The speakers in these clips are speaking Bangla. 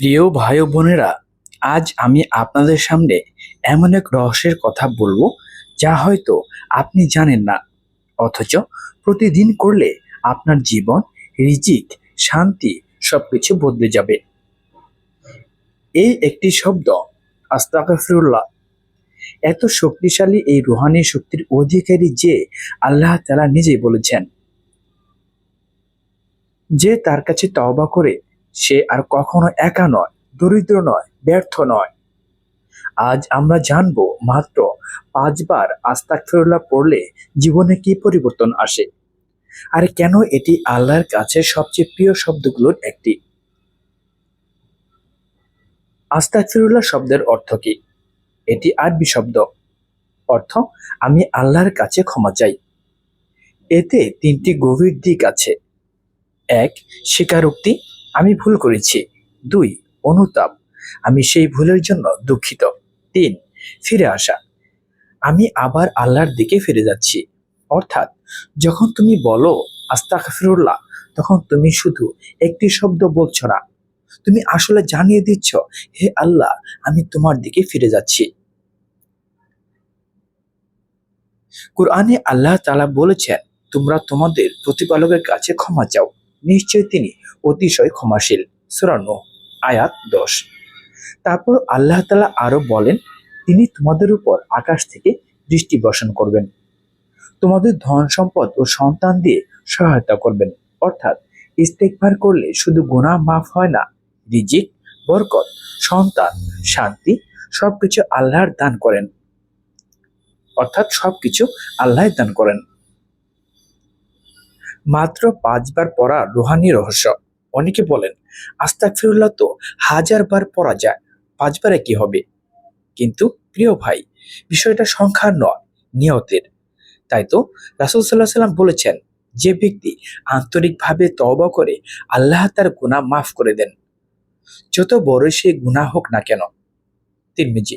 প্রিয় ভাই বোনেরা, আজ আমি আপনাদের সামনে এমন এক রহস্যের কথা বলব, যা হয়তো আপনি জানেন না। অথচ প্রতিদিন করলে আপনার জীবন, রিজিক, শান্তি সবকিছু বদলে যাবে। এই একটি শব্দ আস্তাগফিরুল্লাহ। এত শক্তিশালী এই রুহানি শক্তির অধিকারী যে আল্লাহ তালা নিজেই বলেছেন। যে তার কাছে তওবা করে সে আর কখনো একা নয়, দরিদ্র নয়, ব্যর্থ নয়। আজ আমরা জানব মাত্র পাঁচবার আস্তাগফিরুল্লাহ পড়লে জীবনে কি পরিবর্তন আসে আর কেন এটি আল্লাহর কাছে সবচেয়ে প্রিয় শব্দগুলোর একটি। আস্তাগফিরুল্লাহ শব্দের অর্থ কি? এটি আরবি শব্দ। অর্থ, আমি আল্লাহর কাছে ক্ষমা চাই। এতে তিনটি গভীর দিক আছে। এক, স্বীকারোক্তি। আমি ভুল করেছি। দুই, অনুতাপ। আমি সেই ভুলের জন্য দুঃখিত। তিন, ফিরে আসা। আমি আবার আল্লাহর দিকে ফিরে যাচ্ছি। অর্থাৎ, যখন তুমি বলো, আস্তাগফিরুল্লাহ, তখন তুমি শুধু একটি শব্দ বলছো না। তুমি আসলে জানিয়ে দিচ্ছ, হে আল্লাহ, আমি তোমার দিকে ফিরে যাচ্ছি। কোরআনে আল্লাহ তালা বলেছেন, তোমরা তোমাদের প্রতিপালকের কাছে ক্ষমা চাও। নিশ্চয় তিনি অতিশয় ক্ষমাশীল। সুরানো, আয়াত দশ। তারপর আল্লাহ তালা আরও বলেন, তিনি তোমাদের উপর আকাশ থেকে দৃষ্টি বর্ষণ করবেন। তোমাদের ধন সম্পদ ও সন্তান দিয়ে সহায়তা করবেন। অর্থাৎ ইস্তেকভার করলে শুধু গুনাহ মাফ হয় না, রিজিক, বরকত, সন্তান, শান্তি সবকিছু আল্লাহর দান করেন। অর্থাৎ সবকিছু আল্লাহ দান করেন। মাত্র পাঁচবার পড়া রুহানি রহস্য। অনেকে বলেন, আস্তাগফিরুল্লাহ তো হাজার বার পড়া যায়, পাঁচবারে কি হবে? কিন্তু প্রিয় ভাই, বিষয়টা সংখ্যার নয়, নিয়তের। তাই তো রাসুল সাল্লাহ সাল্লাম বলেছেন, যে ব্যক্তি আন্তরিকভাবে তওবা করে, আল্লাহ তার গুনাহ মাফ করে দেন। যত বড় সে গুনাহ হোক না কেন। তিরমিজি।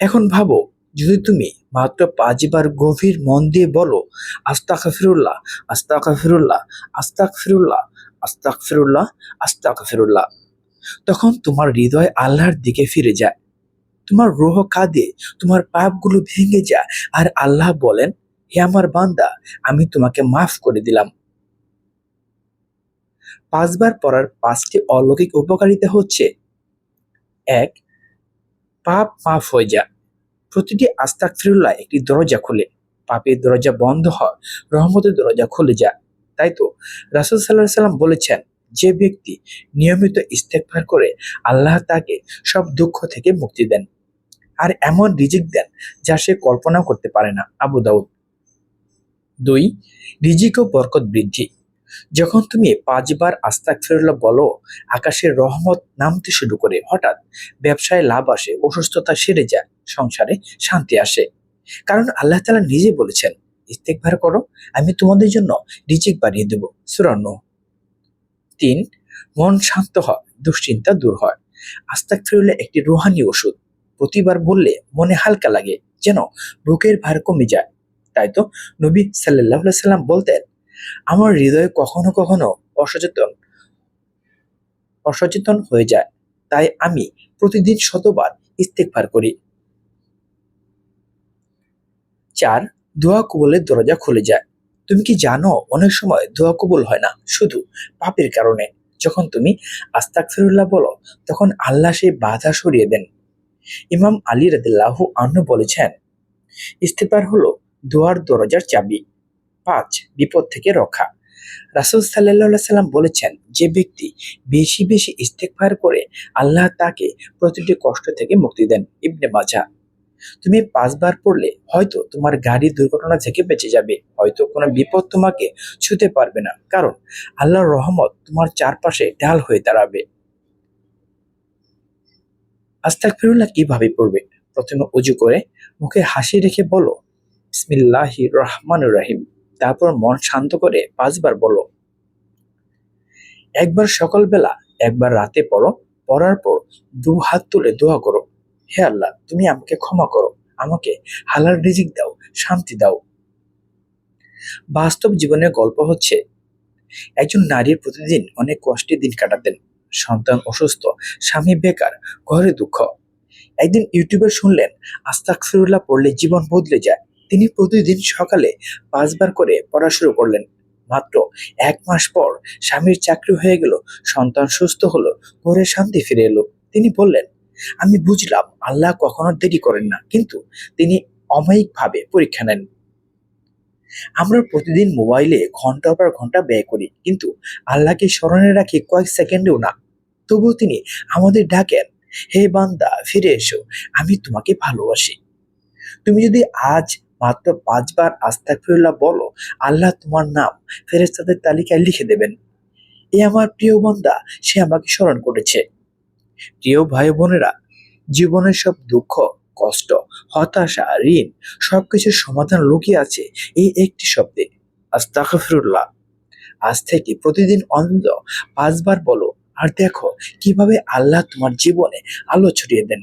এখন ভাবো যদি তুমি মাত্র পাঁচবার গভীর মন দিয়ে বলো আস্তাক ফিরুল্লাহ আস্তাক ফিরুল্লাহ আস্তাক ফিরুল্লাহ আস্তাক ফিরুল্লাহ আস্তাক ফিরুল্লাহ তখন তোমার হৃদয় আল্লাহর দিকে ফিরে যায়। তোমার রোহ কাঁদে, তোমার পাপগুলো ভেঙে যায়। আর আল্লাহ বলেন, হে আমার বান্দা, আমি তোমাকে মাফ করে দিলাম। পাঁচবার পড়ার পাঁচটি অলৌকিক উপকারিতা হচ্ছে, এক, পাপ মাফ হয়ে যায়। প্রতিটি আস্তাক ফিরুল্লাহ একটি দরজা খুলে। পাপের দরজা বন্ধ হয়, রহমতের দরজা খুলে যায়। তাই তো? রাসুল সাল্লাহ সাল্লাম বলেছেন, যে ব্যক্তি নিয়মিত ইস্তেকভার করে, আল্লাহ তাকে সব দুঃখ থেকে মুক্তি দেন। আর এমন রিজিক দেন, যা সে কল্পনা করতে পারে না। আবু দাউদ। দুই, রিজিক ও বরকত বৃদ্ধি। যখন তুমি পাঁচবার আস্তাক ফিরুল্লাহ বলো, আকাশের রহমত নামতে শুরু করে হঠাৎ ব্যবসায় লাভ আসে, অসুস্থতা সেরে যায়, সংসারে শান্তি আসে। কারণ আল্লাহ তালা নিজে বলেছেন ইস্তেকভার করো, আমি তোমাদের জন্য রিজিক বাড়িয়ে দেব। সুরান্ন তিন, মন শান্ত হয়, দুশ্চিন্তা দূর হয়। আস্তাক ফিরুল্লাহ একটি রুহানি ওষুধ। প্রতিবার বললে মনে হালকা লাগে, যেন বুকের ভার কমে যায়। তাই তো নবী সাল্লাহ সাল্লাম বলতেন আমার হৃদয় কখনো কখনো অসচেতন অসচেতন হয়ে যায়। তাই আমি প্রতিদিন শতবার ইস্তেকভার করি। চার, দোয়া কবলের দরজা খুলে যায়। তুমি কি জানো, অনেক সময় দোয়া কবুল হয় না, শুধু পাপের কারণে। যখন তুমি আস্তাক ফিরুল্লাহ বলো, তখন আল্লাহ সেই বাধা সরিয়ে দেন। ইমাম আলী রাদিল্লাহু আন্ন বলেছেন ইস্তেফার হলো দোয়ার দরজার চাবি। পাঁচ বিপদ থেকে রক্ষা। রাসুল সাল্লাম বলেছেন যে ব্যক্তি বেশি বেশি ইস্তেকফার করে আল্লাহ তাকে প্রতিটি কষ্ট থেকে মুক্তি দেন। ইবনে মাজা, তুমি পাঁচবার পড়লে হয়তো তোমার গাড়ি দুর্ঘটনা থেকে বেঁচে যাবে, হয়তো কোনো বিপদ তোমাকে ছুতে পারবে না, কারণ আল্লাহর রহমত তোমার চারপাশে ঢাল হয়ে দাঁড়াবে। আস্তাক ফিরুল্লাহ কীভাবে পড়বে? প্রথমে উজু করে মুখে হাসি রেখে বলো ইসমিল্লাহি রহমান রাহিম। তারপর মন শান্ত করে পাঁচবার বলো। একবার সকালবেলা, একবার রাতে পড়ো, পড়ার পর দু হাত তুলে দোয়া করো। হে আল্লাহ, তুমি আমাকে ক্ষমা করো, আমাকে হালাল রিজিক দাও, শান্তি দাও। বাস্তব জীবনের গল্প হচ্ছে, একজন নারীর প্রতিদিন অনেক কষ্টে দিন কাটাতেন। সন্তান অসুস্থ, স্বামী বেকার, ঘরে দুঃখ। একদিন ইউটিউবে শুনলেন আস্তাক ফিরুল্লাহ পড়লে জীবন বদলে যায়। তিনি প্রতিদিন সকালে পাঁচবার করে পড়া শুরু করলেন। মাত্র এক মাস পর স্বামীর চাকরি হয়ে গেল, সন্তান সুস্থ হলো, ঘরে শান্তি ফিরে এলো। তিনি বললেন, আমি বুঝলাম, আল্লাহ কখনো দেরি করেন না, কিন্তু তিনি অমায়িকভাবে পরীক্ষা নেন। আমরা প্রতিদিন মোবাইলে ঘণ্টার পর ঘণ্টা ব্যয় করি, কিন্তু আল্লাহকে স্মরণে রাখি কয়েক সেকেন্ডেও না। তবুও তিনি আমাদের ডাকেন, হে বান্দা, ফিরে এসো, আমি তোমাকে ভালোবাসি। তুমি যদি আজ মাত্র পাঁচবার আস্তাগফিরুল্লাহ বলো, আল্লাহ তোমার নাম ফেরেস্তাদের তালিকায় লিখে দেবেন। এ আমার প্রিয় বান্দা, সে আমাকে স্মরণ করেছে। প্রিয় ভাই বোনেরা, জীবনের সব দুঃখ, কষ্ট, হতাশা, ঋণ, সবকিছুর সমাধান লুকিয়ে আছে এই একটি শব্দে, আস্তাগফিরুল্লাহ। আজ থেকে প্রতিদিন অন্তত পাঁচবার বলো, আর দেখো কীভাবে আল্লাহ তোমার জীবনে আলো ছড়িয়ে দেন।